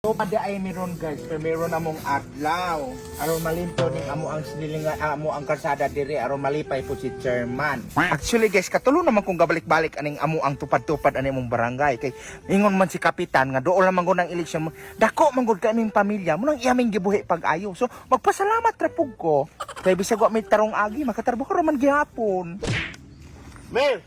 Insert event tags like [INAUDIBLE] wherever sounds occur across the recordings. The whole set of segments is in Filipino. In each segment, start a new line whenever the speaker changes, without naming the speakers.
So, pada ay meron guys, pero meron among adlaw. Aron malimpo ni amo ang sinilinga amo ang kalsada diri aron malipay po si chairman. Actually guys, katulo naman kung gabalik-balik aning amo ang tupad-tupad ani mong barangay kay ingon man si kapitan nga dool man gud ang eleksyon. Dako man gud kaming pamilya mo nang iyaming gibuhi pag-ayo. So, magpasalamat ra pug ko. Kay bisag wa may tarong agi makatarbaho ra man gihapon.
Mer,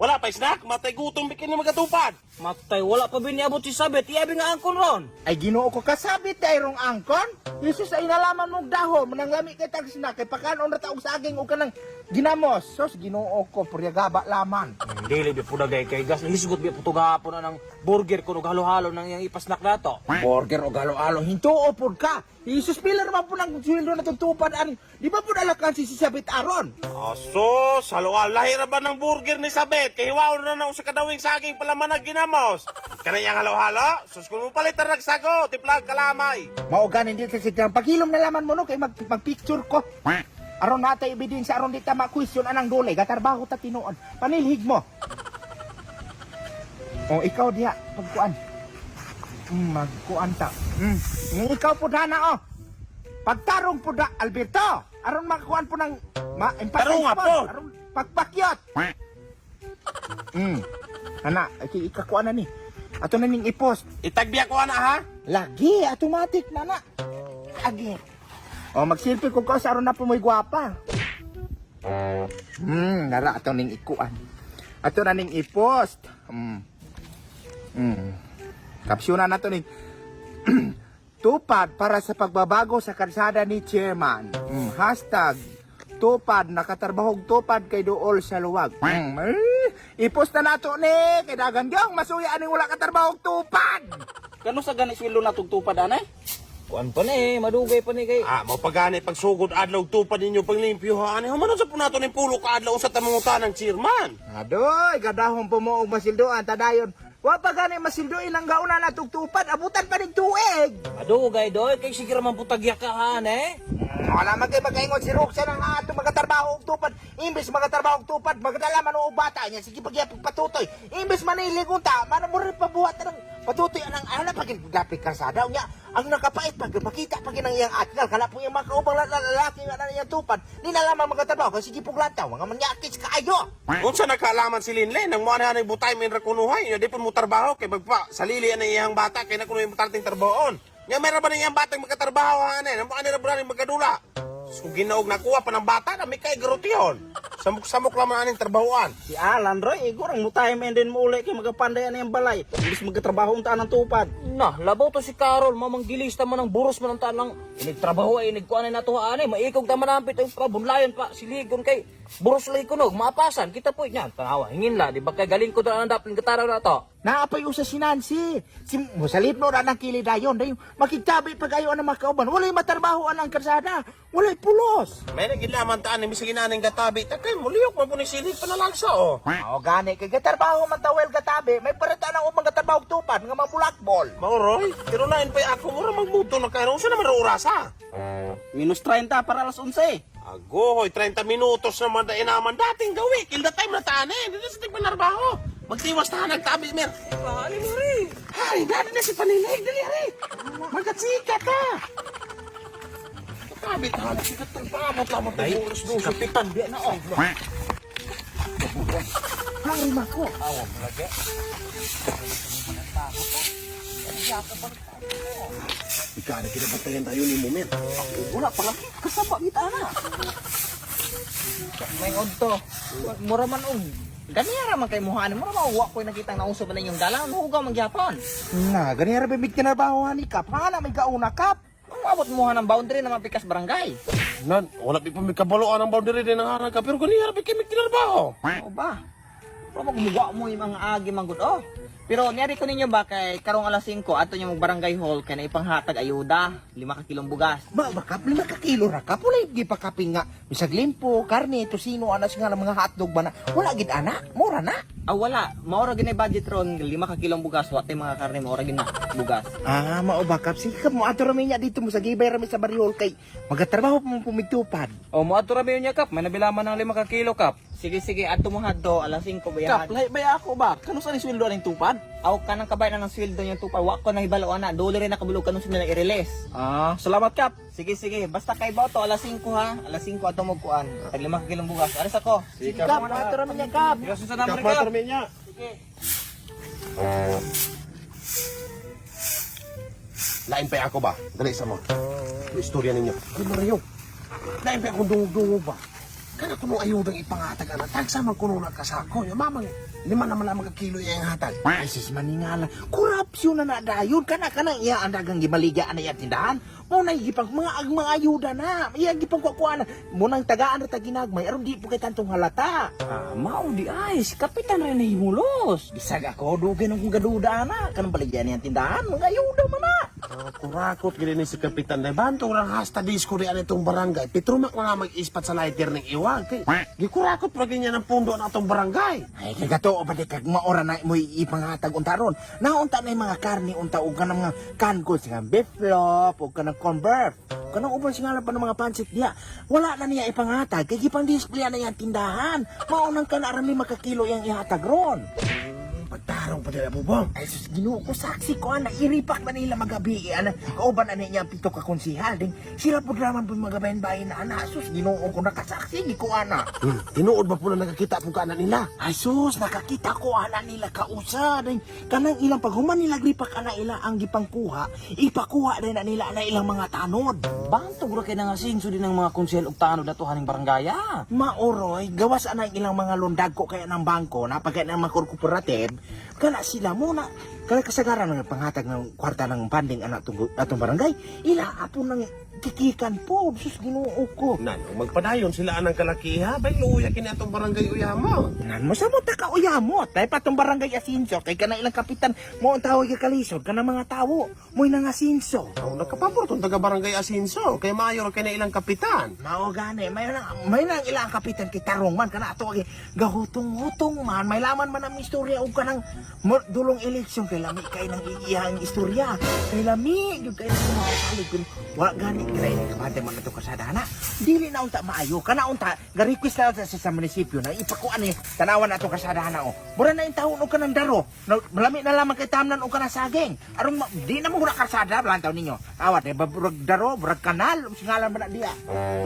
wala pa snack, matay gutom bikin ni magatupad.
Matay, wala pa biniabot si Sabet. Iyabi nga angkon ron.
Ay ginoo ko kasabit dayrong angkon. Jesus ay nalaman mong dahon manang lami kay tag sina kay pakanon ra taog saging o kanang ginamos. Sos ginoo ko puryagaba laman.
Dili bi puda gay kay gas. Hisgot bi puto gahapon na ng burger kuno halo-halo nang iyang ipasnak nato.
Burger o galo-alo hinto o pud ka. Jesus pila naman po ng sweldo na tutupad ani. Di ba po dalakan si Sisabit Aron?
Aso, salual lahi ra ba ng burger ni Sabet? Kay hiwaon na na sa kadawing saging palaman na ginamos. Kanayang halo-halo, sus kung mo palitan nagsago, tiplag kalamay.
Mao ganin dito sa sigang pagilom na laman mo no kay mag magpicture ko. Aron natay ebidensya aron di ta ma-question anang dole gatarbaho ta tinuon. Panilhig mo. O ikaw diha pagkuan. Mm, magkuan ta. Mm. Ng ikaw po na oh. Pagtarong po da Alberto. Aron makakuan po ng ma
Tarong nga po.
Aron pagpakyot. Mm. Ana, iki ikakuan na ni. Ato na ning i-post.
Itagbiya ko na ha?
Lagi, automatic na na. Lagi. O, mag-selfie ko ko sa aron na po mo'y gwapa. Hmm, nara ato ning ikuan. Ato na ning i-post. Hmm. Hmm. Kapsyonan na to ning [CLEARS THROAT] tupad para sa pagbabago sa kalsada ni chairman. Hmm. Hashtag tupad nakatarbahog tupad kay duol sa luwag. Hmm. I-post na nato ni kay dagan masuya ani wala katarbahog tupad.
Kano sa gani sweldo na tugtupad anay? Kuan pa ni, madugay pa ni kay.
Ah, mo pagani pagsugod adlaw tupad ninyo panglimpyo ha. Ani humano sa punato ning pulo ka adlaw sa tamungutan ng chairman.
Adoy, gadahon po mo og masildoan tadayon. Wa pa gani masildoin ang gauna na tugtupad, abutan pa ning tuig.
Madugay doy kay sige ra man putagya ka ha ne.
Wala man kay magaingon si Roxanne ang ato magatrabaho og tupad. Imbes magatrabaho og tupad, magadala man og bata niya sige pagyapig patutoy. Imbes man iligon ta, man mo rin pabuhat ng patutoy anang ano na pagin gapig kasada niya. Ang nakapait pag makita pag ang iyang atgal kala po yung mga kaubang la- lalaki nga na iyang tupad. Di na lamang magatrabaho kasi sige puglataw, mga manyakis kaayo.
Unsa nakalaman si Linlen nang mo na ni butay min ra kunuhay, di pun mo trabaho kay bagpa salili ana iyang bata kay na kuno yung tarting trabahoon. Nya meron ba na iyang bata magkatrabaho ani, namo ani ra ba ni magkadula. So ginaog nakuha pa ng bata na may kay garutihon. Samok-samok lang man aning trabahoan.
Si Alan Roy, igurang mutay men din mo uli kay magapanday na yung balay. Imbis magkatrabaho ang taan ng tupad. Nah, labaw to si Carol, mamang gilista man ang buros man ang taan ng inigtrabaho ay inigkuanay na to ani. Maikog naman ang pabunlayon pa siligon kay buros lay kunog, mapasan. Kita po niyan, tanawa, hingin la, di ba kay galing ko doon ang dapin kataraw na to.
Naapay usa si Nancy. Si Musalip no ra ng kilid dayon dayon. Makitabi pag ayo ang mga kauban. Walay matarbaho ang karsada. Walay pulos.
May nagilaman taan ni bisagin aning gatabi. Takay mo liyok man po ni silid panalansa oh.
Mao gani kay gatarbaho man tawel gatabi. May parata ng ubang gatarbaho tupad nga mabulakbol.
Mauroy, pero lain pa ako mura magmuto na kayo. Unsa naman ra orasa?
Minus 30 para alas 11.
Agoy, 30 minutos naman na inaman dating gawi. Kill the time na taan eh. Dito sa tigpanarbaho. Magtiwas na nagtabi, mer.
Paali mo rin.
Ay, dati na si Panilig. Dali, ari. Magkatsika ka. Tabi, tabi. Sikat ng pamot lamang
Ay,
ng oras doon.
kapitan, di na oh.
Hari mako.
Ika na kinabatayan tayo ni Mumer.
Wala pa lang kasama kita na. May odto. Mura man og Ganyan man kay muhaan mo na wa ko nakita nga uso ba na yung dalang no hugaw magyapon.
Na gani ra bimig tinarbaho ni kap. Ha na may gauna kap.
Ang abot mo ng boundary na mapikas barangay.
Nan, wala pi pa may kabaloan ang boundary din ng harang ka. Pero ganyan, pi kami kinarbaho.
O ba? Pero magmuwa mo yung mga agi manggod oh. Pero niyari ko ninyo ba kay karong alas 5 ato mag barangay hall kay na ipanghatag ayuda, 5 ka kilong bugas.
Ba bakap lima ka kilo ra kap. Walay gi pa kaping nga. Bisag limpo, karne, tosino anas nga ng mga hotdog ba na. Wala gid ana. Mura na.
Ah wala, maura gini budget ron 5 ka kilong bugas, wa tay mga karne maura gina bugas.
Ah, mao bakap. Sige mo ato rami niya dito mo sa gibay rami sa barihol kay magatrabaho pa mo pumigtupad.
O mo ato ra niya kap, may nabilaman ng 5 ka kilo kap.
Sige, sige, ato mo hadto, alas 5
Kap,
bayahan.
lahi ba ako ba? Kano sa ni sweldo aning tupad?
Aw ka nang kabay na ng sweldo niyo tupad. Wa ko na hibalo ana. Dole rin nakabulog kanung sila i-release.
Ah, salamat Kap.
Sige, sige. Basta kay Boto, alas 5 ha. Alas 5 ato mo kuan. Tag lima ka kilong bugas. Alis ako.
Sige Kap, matira man niya Kap.
Sige, susunod naman
Kapwa
ka.
termin niya. Lain pa ako ba? Dali sa mo. Istorya ninyo. Ay, Mario. Lain pa akong dungog-dungog ba? Kana kuno ayudang ipangatag ana tagsa man kuno na kasako. Yung mamang lima naman lang magkakilo yung hatag.
Ay, sis maningala. Korupsyon na na dayon. Kana kana iya ang dagang gimaliga na iya tindahan. Mo na gipang mga ag mga ayuda na. Iya gipang kukuha na. Mo nang tagaan na taginagmay. Aron di po kay tantong halata.
Ah, mao di ay, kapitan rin himulos.
Bisag ako, dugin ang kong gaduda na. Kanang baligyan niya ang tindahan. Mga ayuda man na.
Oh, kurakot gini ni si Kapitan na banto lang hasta disco ri itong barangay. Pitrumak na nga mag-ispat sa lighter ng iwag. Kay, gikurakot pa ganyan ang pundo na itong barangay.
Ay, kay gato, ba di kag maora na mo ipanghatag unta ron. Naunta na yung mga karni unta o ka ng mga kanko nga beef flop o ka ng corn beef. Kanang uban singalan pa ng mga pansit diya. Wala na niya ipanghatag kay gipang display na yung tindahan. Maunang ka na aram lima ka kilo yung ihatag ron.
Pagtarong pa nila bubong.
Ay sus ginoo ko saksi ko ana iripak na nila magabi ana kauban ani niya ang pito ka konsihal ding sila pud raman pud magabayan bayan na ana sus ginoo ko nakasaksi ni ko ana.
Hmm, tinuod ba po na nakakita po ka na nila?
Ay sus, nakakita ko ana nila kausa din. Kanang ilang paghuman nila gripak ana ila ang gipangkuha, ipakuha din na nila na ilang mga tanod.
Bantog ra kay nga sinso din ng mga konsel ug tanod na haning barangaya.
Maoroy, gawas ana ang ilang mga lundag ko kaya ng bangko, napagay ng mga korporative, kana sila kana kasagaran ng panghatag ng kwarta ng funding anak tong atong barangay, ila apo nang kikikan po, sus ginoo ko.
Nanong magpadayon sila anang kalakiha, bay luya kini atong barangay uyamo.
Nan mo sa mo ta kauyamot, tay patong barangay asinso, kay kana ilang kapitan, mo ang tawag ka kalisod, kana mga tawo, mo nang asinso.
Ang nakapapor tong taga barangay Asinso, kay mayor kay na ilang kapitan.
Mao gani, may na may nang ilang kapitan kay tarong man kana ato gahutong-hutong man, may laman man ang istorya ug kanang dulong eleksyon kay lami kay nang iyang istorya. Kay lami gyud kay nang mga salig kun wa gani kay ni kabante man ato kasada na. Dili na unta maayo kana unta ga request na sa, sa munisipyo na ipakuan ni tanawan ato kasada na o. Mura na intawon og kanang daro. Na, malami na lamang kay tamnan og kanang saging. Aron di na mo mura kasada lantaw ninyo. Awat eh baburag daro, burag kanal, singalan man na diya.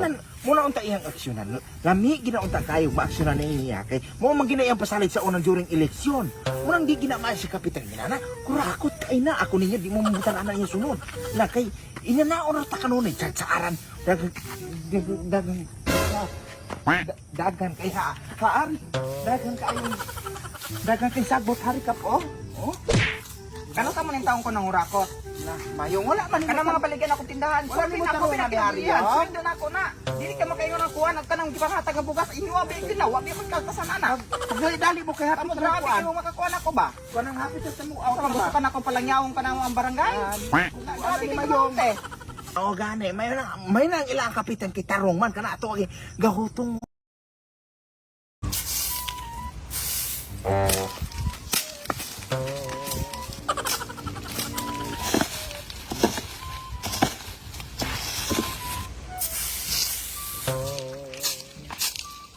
Nan, muna unta iyang aksyonan. Lami ginaunta kayo maaksyonan ni iya kay mo man gina iyang pasalit sa unang during eleksyon. Murang di gina si kapitan ginana. Kurakot kay na ako ninyo di mo mamutan ana niya sunod. Na kay inya na oras ta kanunay tsatsaran. Dagang dagang dagang da- dagan kay ha haari dagan kayo dagan kay sagbot hari kap oh oh
Kano ta man taong ko nang urakot?
na mayong wala man
Kana mga baligyan ako tindahan.
Wala
Sabi na ako
oh.
Sweldo na ako na. Dili ka makaingon ng kuha nagtanong di pa hatag ang bugas. Inyo abi na. Wabi ko kaltasan ana.
dali dali mo kay hapit
Amo
na
grabe
kuan
kayo makakuha na ko ba?
kuan ang hapit sa mo
Ako gusto ka na akong palangyawong ka na ang barangay. Grabe ka mayong.
Oo gani, may nang may nang ilang kapitan kay tarong man kana ato gahutong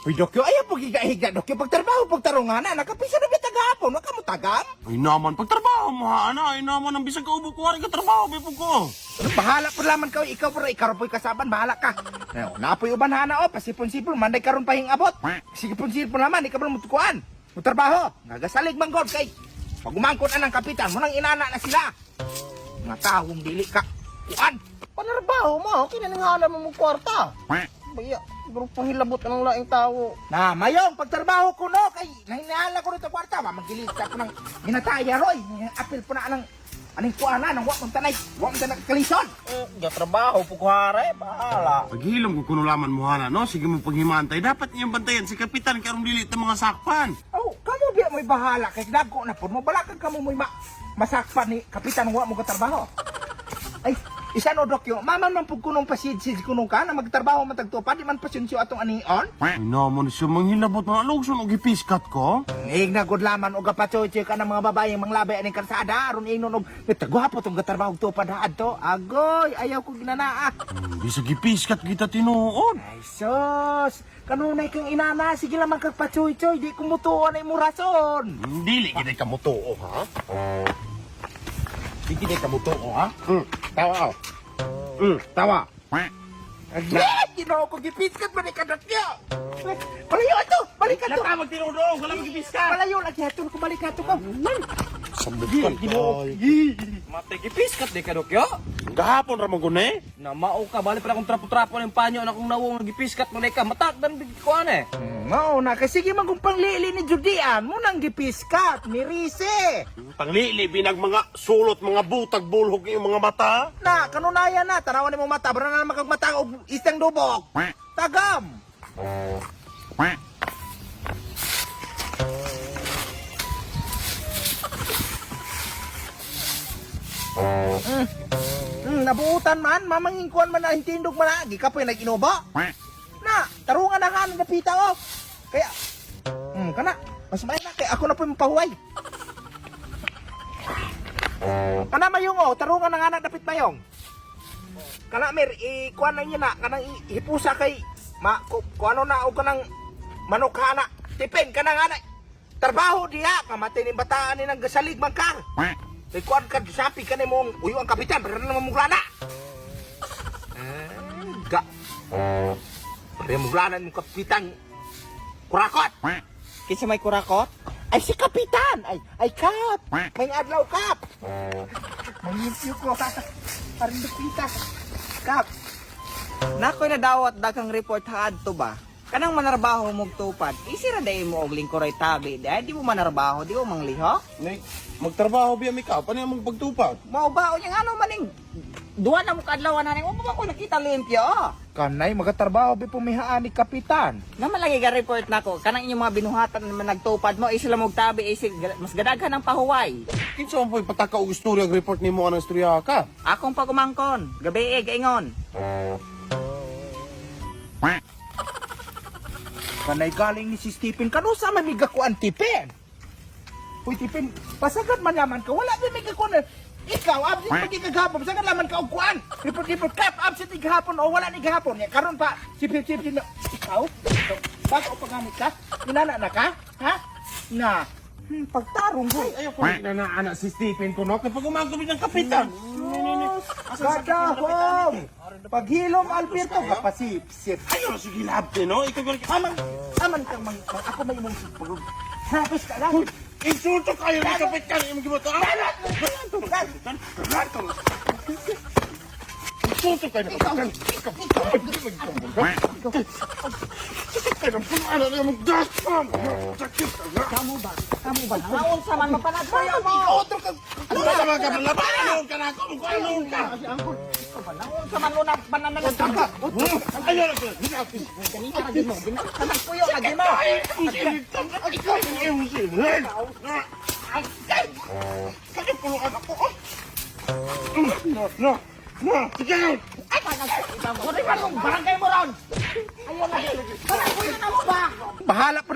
Uy, Dokyo, ayaw po gigahiga, Dokyo. Pagtrabaho, pagtarungan na, nakapisa na bitag hapon, wag ka mo tagam.
Ay naman, pagtrabaho mo ha, ana, ay naman, ang bisag kaubo ko, ka trabaho, bipog ko.
Ano, bahala po lamang ka, ikaw po, ikaw po'y kasaban, bahala ka. Ano, napoy uban hana, o, pasipon-sipon, manday karon pahing abot. Sige pon-sipon naman, ikaw po mutukuan. Mutrabaho, nagasalig man god kay. Pag umangkot na ng kapitan, mo nang inana na sila. Mga taong dili ka. Kuan.
Panarbaho mo, kinananghala mo mo kwarta. Baya, bro pahilabot ka ng laing tao.
Na, mayong, pagtrabaho ko no, kay, nahinala ko rito kwarta, mamagilid ka ko ng ginataya, Roy. Apil po na anang, aning kuana, nang wak mong tanay, wak mong tanay kalison.
Eh, ya trabaho pukuhare, bahala.
Paghilom ko kuno laman mo hana, no? Sige mo paghimantay. Dapat niyang bantayan si Kapitan karong dili ta mga sakpan.
Oh, kamu biya may bahala kay dagko na pud mo balakag kamo may ma masakpan ni kapitan wa mo ka trabaho. Isa no dokyo, mama man pug kunong pasid-sid kuno ka na magtrabaho man tagtupad di man pasensyo atong anion.
Ina mo ni siya manghilabot ng alugson o gipiskat ko.
Ig na good laman og gapatsoy ka ng mga babae manglabay aning karsada aron ingnon og mitagwapo tong gatrabaho tupad adto. Agoy, ayaw ko ginanaa.
Di sa gipiskat kita tinuod.
Ay sus, kanunay kang inana sige lamang kag patsoy-choy di kumutuon ay murason.
Dili kita ka mutuo ha. Di kita ka mutuo ha. Hmm, tawa. Hmm, tawa.
Agay, ginoo ko gipiskat man ikadat niya. Palayo ato, balik ato.
Natawag tinuod, wala magipiskat.
Palayo lagi ato ko balik ato ko.
Sabot ka,
Matay gipiskat di ka dokyo.
Gahapon ra mo gune.
Na mao ka bali pa akong trapo-trapo ng panyo na kung nawong nagipiskat mo ka matakdan big ko ane.
Mao na kasi sige man kung panglili ni Judian mo nang gipiskat ni Rise.
Panglili binag mga sulot, mga butag bulhog yung mga mata.
Na kanunaya na tanawan ni mo mata bara na naman kag mata og isang dubok. Tagam. Mm. Mm, nabuutan man, mamangin kuan man na hintindog man na, gikapoy nag-inuba. Na, tarungan na ang napita ko. Kaya, mm, kana, mas may na, kaya ako na po yung. Kana mayong oh, tarungan na nga na dapit mayong. Kana mer, ikuan na niya na, kanang hipusa kay, ma, ku, ku ano na, o kanang manok na, tipin ka na nga na, trabaho diya, kamatay ni bataan ni ng gasalig man ka. Kay kuan ka, sapi ka ni mong, uyo ang kapitan, pero naman mong lana. Ah, ga. Pero mong lana ng kapitan, kurakot.
Kinsa may kurakot?
Ay, si Kapitan! Ay, ay, Kap! May adlaw, Kap! Mangimpyo ko, parang lupita. Kap!
Nakoy na dawat daghang report haadto ba? Kanang manarbaho mong tupad, isira day mo og lingkuray tabi, dahil di mo manarbaho, di mo mangliho.
Nay, magtrabaho biya mi ka, paano yung magpagtupad?
Mao ba o yung ano maning duwa na mo kadlaw na ning mo ba ko nakita limpyo.
Kanay, magatrabaho bi pumihaan ni Kapitan.
Naman lagi ga report nako, kanang inyong mga binuhatan naman nagtupad mo, isila mo tabi, isi mas gadaghan ng pahuway.
Kinsa mo po pataka og istorya ang report nimo anang istorya ka?
Akong pagumangkon, gabi e gaingon.
Kanay galing ni si Stephen, kano sa mamiga ko ang tipin? Uy, Tipin, pasagad man laman ka, wala din may kakuan. Ikaw, absent pag ikagahapon, pasagad laman ka og kuan. Report, report, kap, absent igahapon o wala ni gahapon. Ya, karon pa, si Pip, Pip, ikaw, bago o pagamit ka, inana na ka, ha? Na, hmm, pagtarong ko.
Ayaw ko na na anak si Stephen ko no, kapag umagawin ng kapitan.
Kadahom! Paghilom, Alberto, kapasip-sip.
Ayaw na sige labte no, ikaw ko
Aman, aman mang, mang ako may imong pag Hapos ka lang.
Insulto kayo ni kapitan, yung giboto. Insulto kayo ni kapitan. Kapitan, ano na yung magdasam? Sakit na.
Kamu ba? Nangaon sa man mapanagbayo mo.
Otro ka.
Ano ba naman ka malaban? Ano ka na ako? Ano ka?
Nangaon sa man lunag bananan ng tamba.
Ayaw na ka.
Kanina lagi mo, kanang puyo lagi mo.
Ikaw yung iyong silid. Sakit ko lang ako. No, no, Sige.
Ay, panag, ibang, barangay mo ron. Ayun na mo ba?
Bahala pa